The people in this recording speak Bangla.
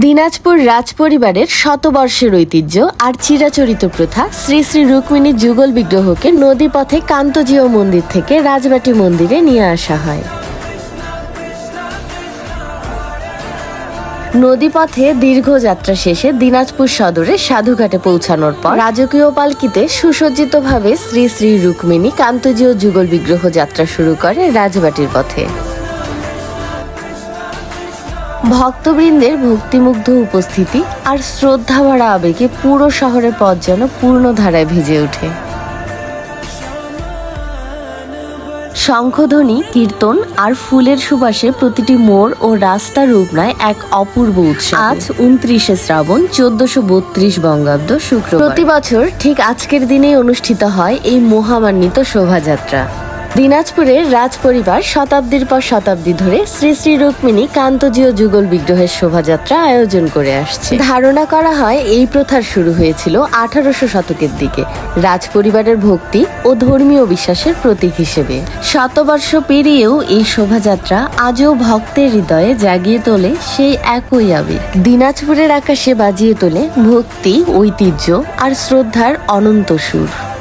দিনাজপুর রাজপরিবারের শতবর্ষের ঐতিহ্য আর চিরাচরিত প্রথা শ্রী শ্রী রুক্মিণী যুগল বিগ্রহকে নদীপথে কান্তজীয় মন্দির থেকে রাজবাটি মন্দিরে নিয়ে আসা হয়। নদীপথে দীর্ঘ যাত্রা শেষে দিনাজপুর সদরে সাধুঘাটে পৌঁছানোর পর রাজকীয় পালকিতে সুসজ্জিতভাবে শ্রী শ্রী রুক্মিণী কান্তজীয় যুগল বিগ্রহ যাত্রা শুরু করে রাজবাটির পথে। ভক্তবৃন্দের ভক্তিমুগ্ধ উপস্থিতি আর শ্রদ্ধা ভরা আবেগে পুরো শহরের পথ যেন পূর্ণ ধারায় ভিজে ওঠে। শঙ্খধ্বনি, কীর্তন আর ফুলের সুবাসে প্রতিটি মোড় ও রাস্তা রূপ নেয় এক অপূর্ব উৎসব। আজ উনত্রিশে শ্রাবণ, চোদ্দশো বত্রিশ বঙ্গাব্দ শুক্রবার। প্রতি বছর ঠিক আজকের দিনেই অনুষ্ঠিত হয় এই মহামান্বিত শোভাযাত্রা। দিনাজপুরের রাজপরিবার শতাব্দীর পর শতাব্দী ধরে শ্রী শ্রী রুক্মিণী কান্তজীয় যুগল বিগ্রহের শোভাযাত্রা আয়োজন করে আসছে। ধারণা করা হয় এই প্রথার শুরু হয়েছিল আঠারোশো শতকের দিকে। রাজপরিবারের ভক্তি ও ধর্মীয় বিশ্বাসের প্রতীক হিসেবে। শতবর্ষ পেরিয়েও এই শোভাযাত্রা আজও ভক্তের হৃদয়ে জাগিয়ে তোলে সেই একই আবেগ। দিনাজপুরের আকাশে বাজিয়ে তোলে ভক্তি, ঐতিহ্য আর শ্রদ্ধার অনন্ত সুর।